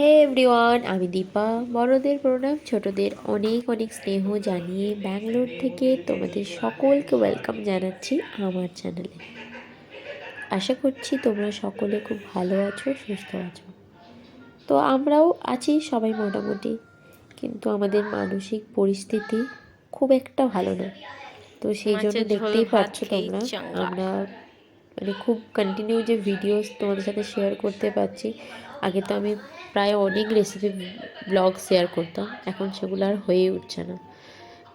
হে everyone আমি দীপা। বড়দের প্রণাম ছোটদের অনেক অনেক স্নেহ জানিয়ে ব্যাঙ্গালোর থেকে তোমাদের সকলকে ওয়েলকাম জানাচ্ছি আমার চ্যানেলে আশা করছি তোমরা সকলে খুব ভালো আছো সুস্থ আছো। তো আমরাও আছি সবাই মোটামুটি কিন্তু আমাদের মানসিক পরিস্থিতি খুব একটা ভালো না। তো সেই জন্য দেখতেই পাচ্ছ তোমরা আমরা মানে খুব কন্টিনিউ যে ভিডিওস তোমাদের সাথে শেয়ার করতে পারছি। আগে তো আমি প্রায় অনেক রেসিপি ব্লগ শেয়ার করতাম, এখন সেগুলো আর হয়ে উঠছে না।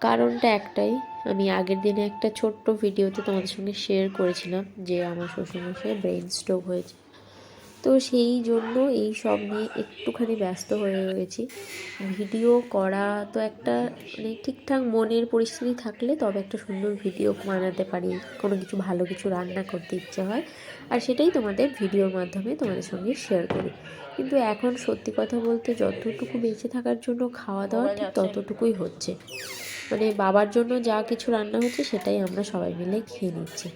কারণটা একটাই, আমি আগের দিনে একটা ছোট্ট ভিডিওতে তোমাদের সঙ্গে শেয়ার করেছিলাম যে আমার শ্বশুরমশাই ব্রেন স্ট্রোক হয়েছে। তো সেই জন্য এই সব নিয়ে একটুখানি ব্যস্ত হয়ে রয়েছি। ভিডিও করা তো একটা মানে ঠিকঠাক মনের পরিস্থিতি থাকলে তবে একটা সুন্দর ভিডিও বানাতে পারি। কোনো কিছু ভালো কিছু রান্না করতে ইচ্ছে হয় আর সেটাই তোমাদের ভিডিওর মাধ্যমে তোমাদের সঙ্গে শেয়ার করি। কিন্তু এখন সত্যি কথা বলতে যতটুকু বেঁচে থাকার জন্য খাওয়া দাওয়া ঠিক ততটুকুই হচ্ছে। মানে বাবার জন্য যা কিছু রান্না হচ্ছে সেটাই আমরা সবাই মিলে খেয়ে নিচ্ছি।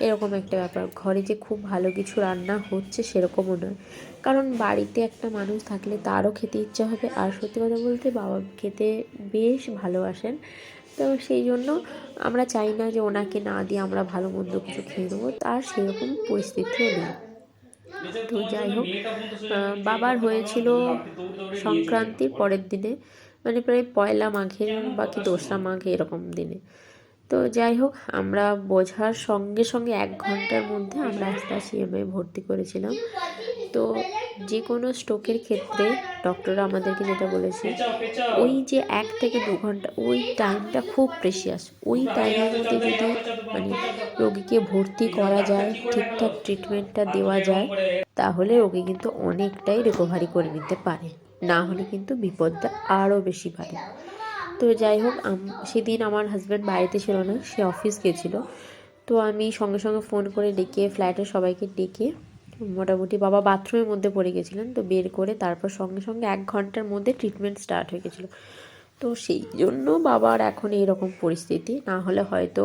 এরকম একটা ব্যাপার। ঘরে যে খুব ভালো কিছু রান্না হচ্ছে সেরকমও নয়। কারণ বাড়িতে একটা মানুষ থাকলে তারও খেতে ইচ্ছা হবে। আর সত্যি কথা বলতে বাবা খেতে বেশ ভালোবাসেন। তো সেই জন্য আমরা চাই না যে ওনাকে না দিয়ে আমরা ভালো মন্দ কিছু খেয়ে নেব। তার সেরকম পরিস্থিতিও নেই। তো যাই হোক বাবার হয়েছিল সংক্রান্তির পরের দিনে। মানে প্রায় পয়লা মাঘের বা কি দোসরা মাঘে এরকম দিনে। তো যাই হোক আমরা বোঝার সঙ্গে সঙ্গে এক ঘণ্টার মধ্যে আমরা আস্তে সিএমআই ভর্তি করেছিলাম। তো যে কোনো স্ট্রোকের ক্ষেত্রে ডক্টররা আমাদেরকে যেটা বলেছে ওই যে এক থেকে দু ঘণ্টা ওই টাইমটা খুব প্রেশিয়াস ওই টাইমের মধ্যে যদি মানে রোগীকে ভর্তি করা যায় ঠিকঠাক ট্রিটমেন্টটা দেওয়া যায় তাহলে রোগী কিন্তু অনেকটাই রিকভারি করে নিতে পারে। না হলে কিন্তু বিপদটা আরও বেশি বাড়ে। তো যাই হোক সেদিন আমার হাজব্যান্ড বাড়িতে ছিল না, সে অফিস গেছিল। তো আমি সঙ্গে সঙ্গে ফোন করে ডেকে ফ্ল্যাটের সবাইকে ডেকে মোটামুটি বাবা বাথরুমের মধ্যে পড়ে গেছিলেন, তো বের করে তারপর সঙ্গে সঙ্গে এক ঘণ্টার মধ্যে ট্রিটমেন্ট স্টার্ট হয়ে গেছিল। তো সেই জন্য বাবার এখন এইরকম পরিস্থিতি, না হলে হয়তো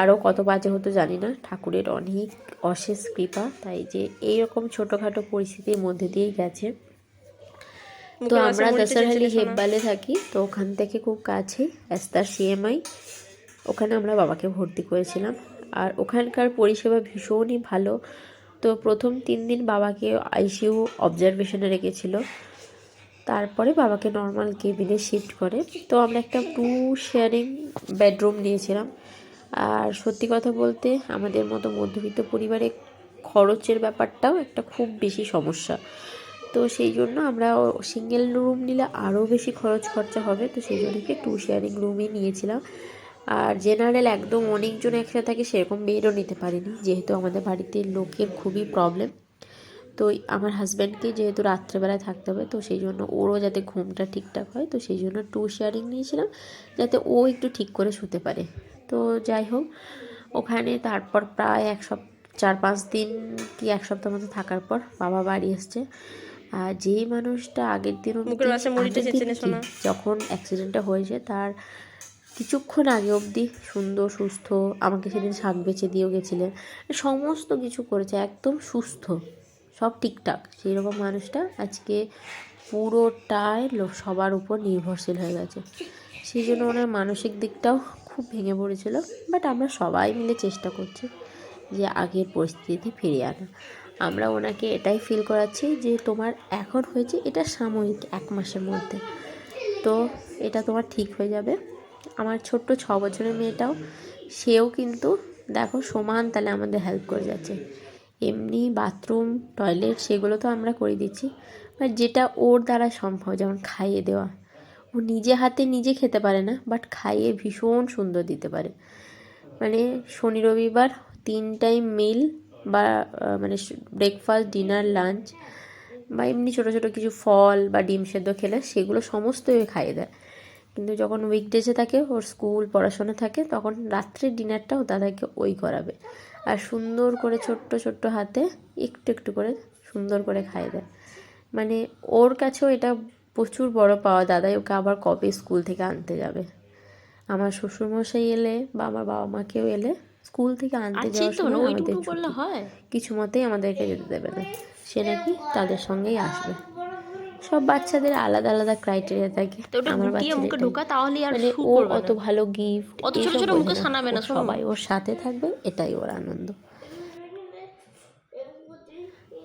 আরও কত বাজে হতো জানি না। ঠাকুরের অনেক অশেষ কৃপা, তাই যে এইরকম ছোটোখাটো পরিস্থিতির মধ্যে দিয়েই গেছে। তো আমরা দশারহালি হেব্বালে থাকি তো ওখান থেকে খুব কাছে এস্তার সিএমআই। ওখানে আমরা বাবাকে ভর্তি করেছিলাম। আর ওখানকার পরিষেবা ভীষণই ভালো। তো প্রথম তিন দিন বাবাকে আইসিইউ অবজারভেশনে রেখেছিল। তারপরে বাবাকে নর্মাল কেবিনে শিফট করে। তো আমরা একটা টু শেয়ারিং বেডরুম নিয়েছিলাম। আর সত্যি কথা বলতে আমাদের মতো মধ্যবিত্ত পরিবারে খরচের ব্যাপারটাও একটা খুব বেশি সমস্যা। তো সেই জন্য আমরা সিঙ্গেল রুম নিলে আরও বেশি খরচ খরচা হবে। তো সেই জন্য টু শেয়ারিং রুমই নিয়েছিলাম। আর জেনারেল একদম অনেকজন একসাথে থাকে সেরকম বেডও নিতে পারিনি। যেহেতু আমাদের বাড়িতে লোকের খুবই প্রবলেম তো আমার হাজব্যান্ডকে যেহেতু রাত্রেবেলায় থাকতে হবে, তো সেই জন্য ওরও যাতে ঘুমটা ঠিকঠাক হয়, তো সেই জন্য টু শেয়ারিং নিয়েছিলাম, যাতে ও একটু ঠিক করে শুতে পারে। তো যাই হোক, ওখানে তারপর প্রায় এক সপ্তাহ, চার পাঁচ দিন কি এক সপ্তাহ মতো থাকার পর বাবা বাড়ি এসছে আর যেই মানুষটা আগের দিন। যখন অ্যাক্সিডেন্টটা হয়েছে তার কিছুক্ষণ আগে অবধি সুন্দর সুস্থ আমাকে সেদিন শাক বেছে দিয়েও গেছিলেন। সমস্ত কিছু করেছে একদম সুস্থ সব ঠিকঠাক। সেই রকম মানুষটা আজকে পুরোটাই সবার উপর নির্ভরশীল হয়ে গেছে। সেই জন্য ওনার মানসিক দিকটাও খুব ভেঙে পড়েছিল। বাট আমরা সবাই মিলে চেষ্টা করছি যে আগের পরিস্থিতিতে ফিরিয়ে আনা। আমরা ওনাকে এটাই ফিল করাচ্ছি যে তোমার এখন হয়েছে এটা সাময়িক এক মাসের মধ্যে। তো এটা তোমার ঠিক হয়ে যাবে। আমার ছোট্ট ছ বছরের মেয়েটাও, সেও কিন্তু দেখো সমান তাহলে আমাদের হেল্প করে যাচ্ছে। এমনি বাথরুম টয়লেট সেগুলো তো আমরা করে দিচ্ছি। বাট যেটা ওর দ্বারা সম্ভব, যেমন খাইয়ে দেওয়া। ও নিজে হাতে নিজে খেতে পারে না বাট খাইয়ে ভীষণ সুন্দর দিতে পারে। মানে শনি রবিবার তিন টাইম মিল বা মানে ব্রেকফাস্ট ডিনার লাঞ্চ বা এমনি ছোটো ছোটো কিছু ফল বা ডিম সেদ্ধ খেলে সেগুলো সমস্তই খাইয়ে দেয়। কিন্তু যখন উইকডেজে থাকে, ওর স্কুল পড়াশোনা থাকে, তখন রাত্রের ডিনারটা ও দাদাকে ওই করাবে। আর সুন্দর করে ছোট্ট ছোট্ট হাতে একটু একটু করে সুন্দর করে খাইয়ে দেয়। মানে ওর কাছেও এটা প্রচুর বড় পাওয়া। দাদাই ওকে আবার কবে স্কুল থেকে আনতে যাবে? আমার শ্বশুরমশাই এলে বা আমার বাবা মাকেও এলে স্কুল থেকে আনতে যাওয়ার সময় আমাদের। হয়? কিছু মতেই আমাদেরকে যেতে দেবে না। সে নাকি তাদের সঙ্গেই আসবে। সব বাচ্চাদের আলাদা আলাদা ক্রাইটেরিয়া থাকে। তো আমার বাচ্চাদের ঢোকা তাহলে আর মানে ও অত ভালো গিফট অত ছোট ছোট মুখে সানাবে না, সবাই ওর সাথে থাকবে এটাই ওর আনন্দ।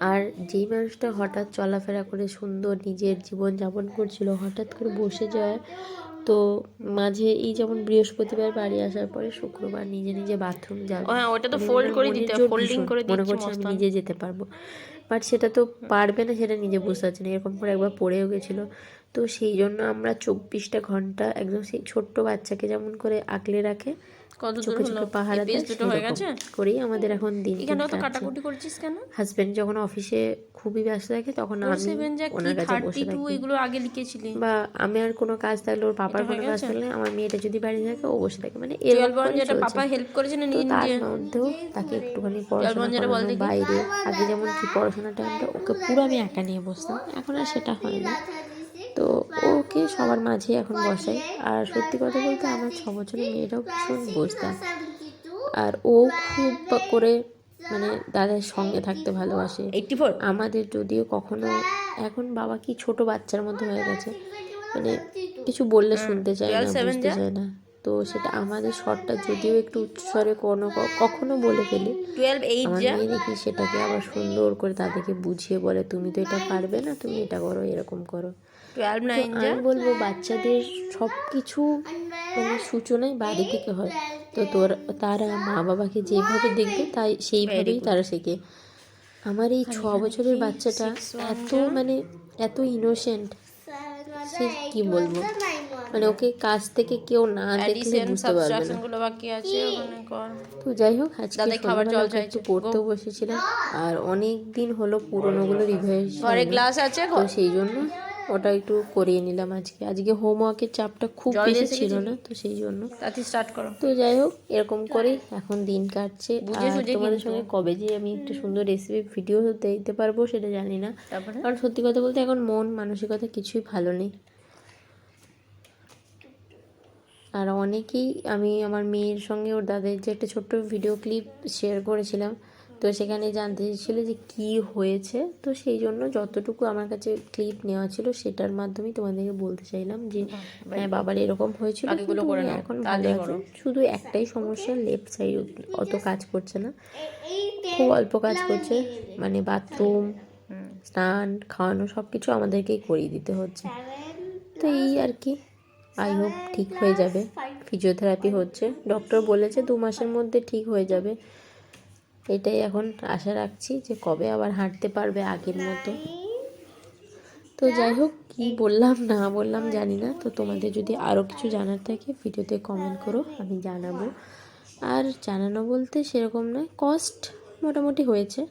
আর যেই মানুষটা হঠাৎ চলাফেরা করে সুন্দর নিজের জীবন যাপন করছিল হঠাৎ করে বসে যায় তো মাঝে এই যেমন বৃহস্পতিবার বাড়ি আসার পরে শুক্রবার নিজে নিজে বাথরুম যাবে। হ্যাঁ ওটা তো মানে ফোল্ড করে দিতে ফোল্ডিং করে মনে করছে আমি নিজে যেতে পারব। বাট সেটা তো পারবে না সেটা নিজে বুঝতে পারছে না। এরকম করে একবার পড়েও গেছিল। তো সেই জন্য আমরা চব্বিশটা ঘণ্টা একদম সেই ছোট্ট বাচ্চাকে যেমন করে আঁকলে রাখে কত করেই আমাদের এখন দিন দিন তো কাটাকুটি করছিস কেন? হাজবেন্ড যখন অফিসে খুবই ব্যস্ত থাকে তখন আমি সেভেন যা কি ওনার কাছে বসে থাকি। এগুলো আগে লিখেছিলি? বা আমি আর কোনো কাজ থাকলে ওর পাপার কোনো কাজ থাকলে আমার মেয়েটা যদি বাড়ি থাকে ও বসে থাকে। মানে যেটা পাপা হেল্প করেছে না নিজে তার মধ্যেও তাকে একটুখানি পড়াশোনা। বাইরে। আগে যেমন কি টাইমটা ওকে পুরো আমি একা নিয়ে বসতাম এখন আর সেটা হয় না। তো ওকে সবার মাঝে এখন বসাই। আর সত্যি কথা বলতে আমার ছ বছরের মেয়েটাও ভীষণ বসতাম আর ও খুব করে মানে দাদার সঙ্গে থাকতে ভালোবাসে। আমাদের যদিও কখনো এখন বাবা কি ছোট বাচ্চার মতো হয়ে গেছে মানে কিছু বললে শুনতে চায় না বুঝতে চায় না। তো সেটা আমাদের স্বরটা যদিও একটু উচ্চস্বরে কোনো কখনো বলে ফেলি। টুয়েলভ আমার মেয়ে দেখি সেটাকে আবার সুন্দর করে তাদেরকে বুঝিয়ে বলে তুমি তো এটা পারবে না তুমি এটা করো এরকম করো। টুয়েলভ নাইন আমি বলব বাচ্চাদের সব কিছু মানে সূচনাই বাড়ি থেকে হয়। তো তোর তারা মা বাবাকে যেভাবে দেখবে তাই সেইভাবেই তারা শেখে। আমার এই ছ বছরের বাচ্চাটা এত মানে এত ইনোসেন্ট সে কি বলব? মানে ওকে কাছ থেকে কেউ না দেখলে বুঝতে পারবে না। তো যাই হোক আজকে খাবার জল একটু পড়তেও বসেছিলাম। আর অনেক দিন হলো পুরোনোগুলো রিভাইজ ঘরে গ্লাস আছে তো সেই জন্য ওটা একটু করিয়ে নিলাম আজকে। আজকে হোমওয়ার্কের চাপটা খুব বেশি ছিল না তো সেই জন্য। তাতে স্টার্ট করো। তো যাই হোক এরকম করেই এখন দিন কাটছে। আর তোমাদের সঙ্গে কবে যে আমি একটা সুন্দর রেসিপি ভিডিও দিতে পারব সেটা জানি না। কারণ সত্যি কথা বলতে এখন মন মানসিকতা কিছুই ভালো নেই। আর অনেকেই আমি আমার মেয়ের সঙ্গে ওর দাদের যে একটা ছোট্ট ভিডিও ক্লিপ শেয়ার করেছিলাম তো সেখানে জানতে চেয়েছিল যে কি হয়েছে। তো সেই জন্য যতটুকু আমার কাছে ক্লিপ নেওয়া ছিল সেটার মাধ্যমেই তোমাদেরকে বলতে চাইলাম যে হ্যাঁ বাবার এরকম হয়েছিল এখন ভালো আছে শুধু একটাই সমস্যা লেফট সাইড অত কাজ করছে না। খুব অল্প কাজ করছে মানে বাথরুম স্নান খাওয়ানো সব কিছু আমাদেরকেই করিয়ে দিতে হচ্ছে। তো এই আর কি আই হোপ ঠিক হয়ে যাবে। ফিজিওথেরাপি হচ্ছে। ডক্টর বলেছে দু মাসের মধ্যে ঠিক হয়ে যাবে। এটাই এখন আশা রাখছি যে কবে আবার হাঁটতে পারবে আগের মতো। তো যাই হোক, কী বললাম না বললাম জানি না। তো তোমাদের যদি আরও কিছু জানার থাকে, ভিডিওতে কমেন্ট করো, আমি জানাব। আর জানানো বলতে সেরকম নয় কস্ট মোটামুটি হয়েছে।